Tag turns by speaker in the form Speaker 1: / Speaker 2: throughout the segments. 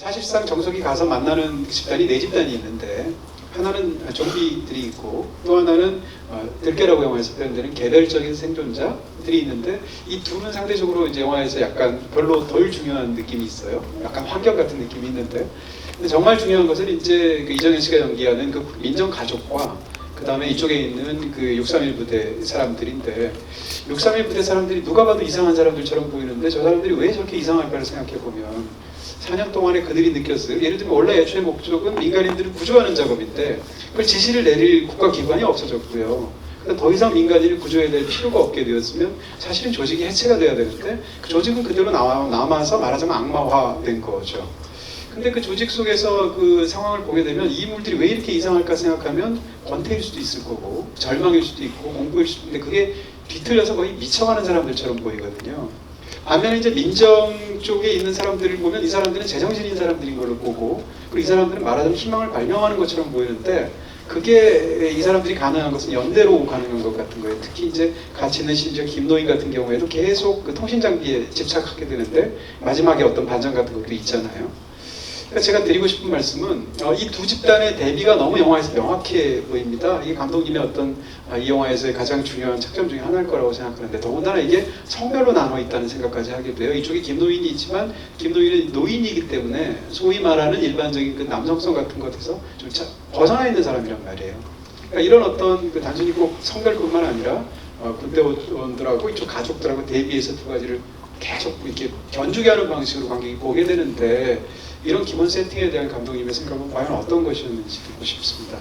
Speaker 1: 사실상 정석이 가서 만나는 그 집단이 네 집단이 있는데 하나는 좀비들이 있고 또 하나는 어, 들깨라고 영화에서 표현되는 개별적인 생존자들이 있는데 이 둘은 상대적으로 이제 영화에서 약간 별로 덜 중요한 느낌이 있어요. 약간 환경 같은 느낌이 있는데 정말 중요한 것은 이제 그 이정현 씨가 연기하는 그 민정 가족과 그 다음에 이쪽에 있는 그 631 부대 사람들인데 631 부대 사람들이 누가 봐도 이상한 사람들처럼 보이는데 저 사람들이 왜 저렇게 이상할까를 생각해 보면 4년 동안에 그들이 느꼈어요. 예를 들면 원래 애초에 목적은 민간인들을 구조하는 작업인데 그걸 지시를 내릴 국가기관이 없어졌고요. 그러니까 더 이상 민간인을 구조해야 될 필요가 없게 되었으면 사실은 조직이 해체가 돼야 되는데 그 조직은 그대로 남아, 남아서 말하자면 악마화된 거죠. 근데 그 조직 속에서 그 상황을 보게 되면 이 인물들이 왜 이렇게 이상할까 생각하면 권태일 수도 있을 거고 절망일 수도 있고 공부일 수도 있는데 그게 뒤틀려서 거의 미쳐가는 사람들처럼 보이거든요. 반면에 이제 민정 쪽에 있는 사람들을 보면 이 사람들은 제정신인 사람들인 걸로 보고 그리고 이 사람들은 말하자면 희망을 발명하는 것처럼 보이는데 그게 이 사람들이 가능한 것은 연대로 가능한 것 같은 거예요. 특히 이제 같이 있는 심지어 김노인 같은 경우에도 계속 그 통신 장비에 집착하게 되는데 마지막에 어떤 반전 같은 것도 있잖아요. 제가 드리고 싶은 말씀은 어, 이두 집단의 대비가 너무 영화에서 명확해 보입니다. 이게 감독님의 어떤 아, 이 영화에서의 가장 중요한 착점 중에 하나일 거라고 생각하는데 더군다나 이게 성별로 나눠 있다는 생각까지 하게 돼요. 이쪽에 김노인이 있지만 김노인은 노인이기 때문에 소위 말하는 일반적인 그 남성성 같은 것에서 좀 차- 벗어나 있는 사람이란 말이에요. 그러니까 이런 어떤 그 단순히 꼭 성별뿐만 아니라 어, 군대원들하고 이쪽 가족들하고 대비해서 두 가지를 계속 이렇게 견주게 하는 방식으로 관객이 보게 되는데 이런 기본 세팅에 대한 감독님의 생각은 과연 어떤 것이었는지 듣고 싶습니다.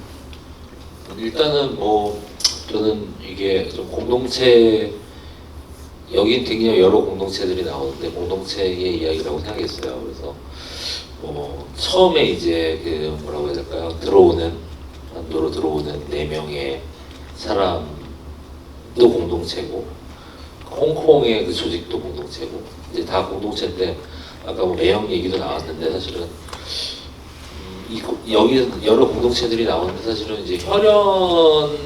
Speaker 2: 일단은 뭐 저는 이게 좀 공동체 여긴 굉장히 여러 공동체들이 나오는데 공동체의 이야기라고 생각했어요. 그래서 뭐 처음에 이제 그 뭐라고 해야 될까요? 들어오는 한도로 들어오는 네 명의 사람도 공동체고 홍콩의 그 조직도 공동체고 이제 다 공동체인데 아까 뭐 매형 얘기도 나왔는데 사실은 이 고- 여기 여러 공동체들이 나오는데 사실은 이제 혈연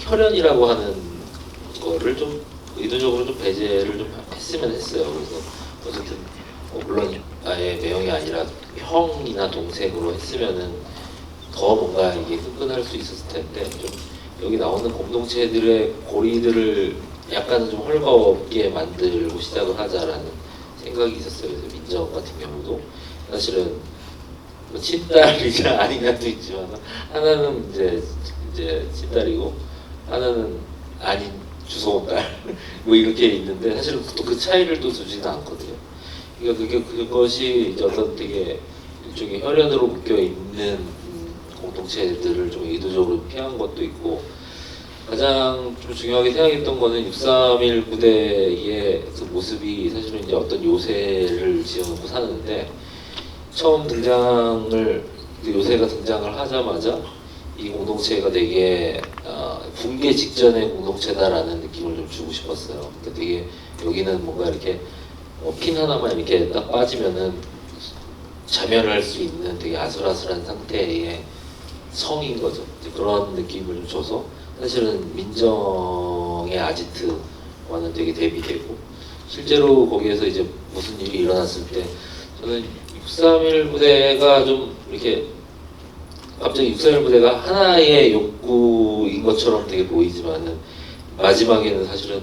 Speaker 2: 혈연이라고 하는 거를 좀 의도적으로 좀 배제를 좀 했으면 했어요. 그래서 어쨌든 뭐 물론 아예 매형이 아니라 형이나 동생으로 했으면은 더 뭔가 이게 끈끈할 수 있었을 텐데 좀 여기 나오는 공동체들의 고리들을 약간은 좀 헐거겁게 만들고 시작을 하자라는 생각이 있었어요. 그래서 민정 같은 경우도 사실은 뭐 친딸이냐 아니냐도 있지만 하나는 이제 이제 친딸이고 하나는 아닌 주소온 딸뭐 이렇게 있는데 사실은 또 그 차이를 또 두지는 않거든요. 그러니까 그게 그것이 이제 어떤 되게 일종의 혈연으로 묶여 있는 음, 공동체들을 좀 의도적으로 피한 것도 있고 가장 좀 중요하게 생각했던 거는 631 부대의 그 모습이 사실은 이제 어떤 요새를 지어놓고 사는데 처음 등장을 그 요새가 등장을 하자마자 이 공동체가 되게 어, 붕괴 직전의 공동체다라는 느낌을 좀 주고 싶었어요. 그러니까 되게 여기는 뭔가 이렇게 어, 핀 하나만 이렇게 딱 빠지면은 자멸할 수 있는 되게 아슬아슬한 상태의 성인 거죠. 그런 느낌을 좀 줘서 사실은 민정의 아지트와는 되게 대비되고 실제로 거기에서 이제 무슨 일이 일어났을 때 저는 631 부대가 좀 이렇게 갑자기 631 부대가 하나의 욕구인 것처럼 되게 보이지만은 마지막에는 사실은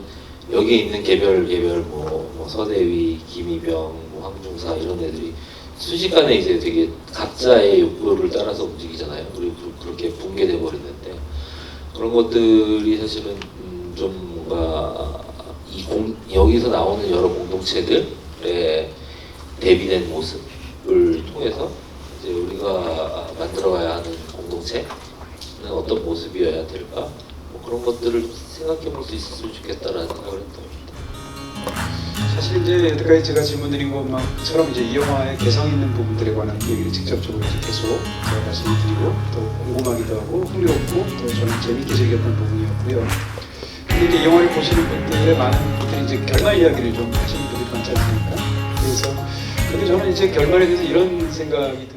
Speaker 2: 여기에 있는 개별 개별 뭐, 뭐 서대위, 김희병, 뭐 황중사 이런 애들이 순식간에 이제 되게 각자의 욕구를 따라서 움직이잖아요. 그리고 그- 그렇게 붕괴돼 버리는데 그런 것들이 사실은 음, 좀 뭔가 이 공, 여기서 나오는 여러 공동체들의 대비된 모습을 통해서 이제 우리가 만들어가야 하는 공동체는 어떤 모습이어야 될까? 뭐 그런 것들을 생각해 볼 수 있었으면 좋겠다라는 생각을 했던 겁니다.
Speaker 1: 사실 이제 여태까지 제가 질문드린 것만처럼 이제 이 영화의 개성 있는 부분들에 관한 얘기를 직접적으로 이제 계속 제가 말씀을 드리고 또 궁금하기도 하고 흥미롭고 또 저는 재밌게 즐겼던 부분이었고요. 근데 이제 이 영화를 보시는 분들의 많은 분들이 이제 결말 이야기를 좀 하시는 분들이 많지 않습니까? 그래서 근데 저는 이제 결말에 대해서 이런 생각이 듭니다.